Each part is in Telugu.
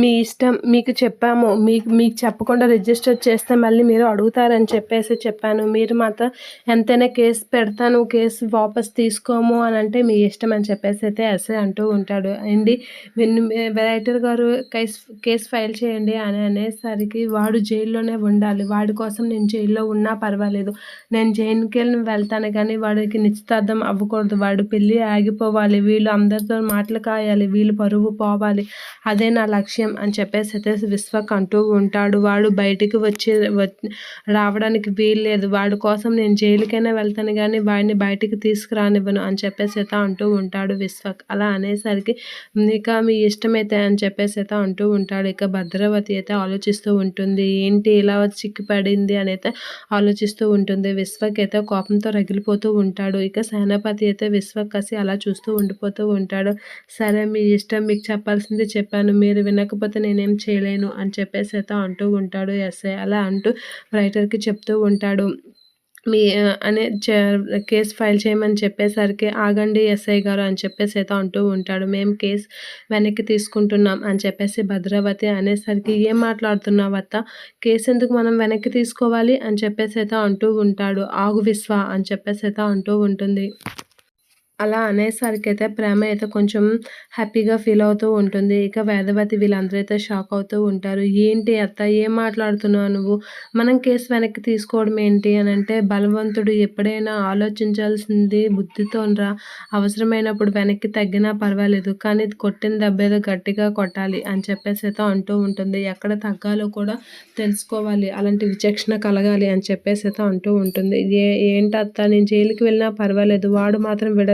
మీ ఇష్టం మీకు చెప్పాము. మీకు మీకు చెప్పకుండా రిజిస్టర్ చేస్తే మళ్ళీ మీరు అడుగుతారని చెప్పేసి చెప్పాను. మీరు మాత్రం ఎంతైనా కేసు పెడతాను కేసు వాపస్ తీసుకోము అని అంటే మీ ఇష్టం అని చెప్పేసి అయితే ఎస్ఏ అంటూ ఉంటాడు. అండి వెరైటర్ గారు కేసు కేసు ఫైల్ చేయండి అని అనేసరికి వాడు జైల్లోనే ఉండాలి. వాడి కోసం నేను జైల్లో ఉన్నా పర్వాలేదు. నేను జైలుకి వెళ్తాను కానీ వాడికి నిశ్చితార్థం అవ్వకూడదు. వాడు పెళ్ళి ఆగిపోవాలి. వీళ్ళు అందరితో మాటలు కాయాలి. వీళ్ళు పరువు పోవాలి. అదే నా లక్ష్యం. అని చెప్పేసి అయితే విశ్వక్ అంటూ ఉంటాడు. వాడు బయటికి వచ్చి రావడానికి వీల్లేదు వాడి కోసం నేను జైలుకైనా వెళ్తాను కానీ వాడిని బయటికి తీసుకురానివ్వను అని చెప్పేసి అయితే అంటూ ఉంటాడు విశ్వక్. అలా అనేసరికి ఇక మీ ఇష్టమైతే అని చెప్పేసి అయితే అంటూ ఉంటాడు. ఇక భద్రవతి అయితే ఆలోచిస్తూ ఉంటుంది. ఏంటి ఇలా చిక్కిపడింది అని అయితే ఆలోచిస్తూ ఉంటుంది. విశ్వక్ అయితే కోపంతో రగిలిపోతూ ఉంటాడు. ఇక సేనాపతి అయితే విశ్వక్ కసి అలా చూస్తూ ఉండిపోతూ ఉంటాడు. సరే మీ ఇష్టం మీకు చెప్పాల్సింది చెప్పాను. మీరు వినక లేకపోతే నేనేం చేయలేను అని చెప్పేసి అయితే అంటూ ఉంటాడు ఎస్ఐ. అలా అంటూ రైటర్కి చెప్తూ ఉంటాడు. మీ అనే కేసు ఫైల్ చేయమని చెప్పేసరికి ఆగండి ఎస్ఐ గారు అని చెప్పేసి అయితే అంటూ ఉంటాడు. మేము కేసు వెనక్కి తీసుకుంటున్నాం అని చెప్పేసి భద్రావతి అనేసరికి ఏం మాట్లాడుతున్నావు అత్త? కేసు ఎందుకు మనం వెనక్కి తీసుకోవాలి? అని చెప్పేసి అయితే అంటూ ఉంటాడు. ఆగు విశ్వ అని చెప్పేసి అయితే అంటూ ఉంటుంది. అలా అనేసరికి అయితే ప్రేమ అయితే కొంచెం హ్యాపీగా ఫీల్ అవుతూ ఉంటుంది. ఇక వేదవతి వీళ్ళందరూ అయితే షాక్ అవుతూ ఉంటారు. ఏంటి అత్త ఏం మాట్లాడుతున్నావు నువ్వు? మనం కేసు వెనక్కి తీసుకోవడం ఏంటి? అని అంటే బలవంతుడు ఎప్పుడైనా ఆలోచించాల్సింది బుద్ధితోనరా అవసరమైనప్పుడు వెనక్కి తగ్గినా పర్వాలేదు కానీ కొట్టిన దెబ్బేదో గట్టిగా కొట్టాలి అని చెప్పేసి అయితే అంటూ ఉంటుంది. ఎక్కడ తగ్గాలో కూడా తెలుసుకోవాలి. అలాంటి విచక్షణ కలగాలి అని చెప్పేసి అయితే అంటూ ఉంటుంది. ఏ ఏంటత్త నేను జైలుకి వెళ్ళినా పర్వాలేదు వాడు మాత్రం విడ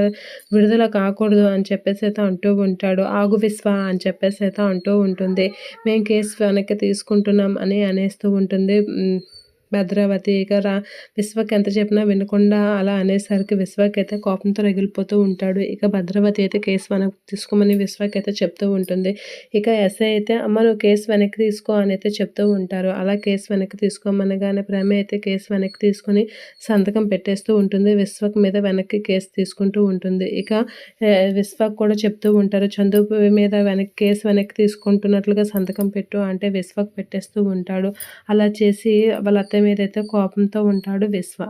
విడుదల కాకూడదు అని చెప్పేసి అయితే అంటూ ఉంటాడు. ఆగు విశ్వ అని చెప్పేసి అయితే అంటూ ఉంటుంది. మేము కేసు వెనక్కి తీసుకుంటున్నాం అని అనేస్తూ ఉంటుంది. భద్రావతి. ఇక రా విశ్వక్ ఎంత చెప్పినా వినకుండా అలా అనేసరికి విశ్వక్ అయితే కోపంతో రగిలిపోతూ ఉంటాడు. ఇక భద్రావతి అయితే కేసు వెనక్కి తీసుకోమని విశ్వక్ అయితే చెప్తూ ఉంటుంది. ఇక ఎస్ఐ అయితే అమ్మ నువ్వు కేసు వెనక్కి తీసుకో అని అయితే చెప్తూ ఉంటారు. అలా కేసు వెనక్కి తీసుకోమనగానే ప్రేమ అయితే కేసు వెనక్కి తీసుకొని సంతకం పెట్టేస్తూ ఉంటుంది. విశ్వక్ మీద వెనక్కి కేసు తీసుకుంటూ ఉంటుంది. ఇక విశ్వక్ కూడా చెప్తూ ఉంటారు చందు మీద వెనక్కి కేసు వెనక్కి తీసుకుంటున్నట్లుగా సంతకం పెట్టు అంటే విశ్వక్ పెట్టేస్తూ ఉంటాడు. అలా చేసి వాళ్ళ అత్త మీద అయితే కోపంతో ఉంటాడు విశ్వ.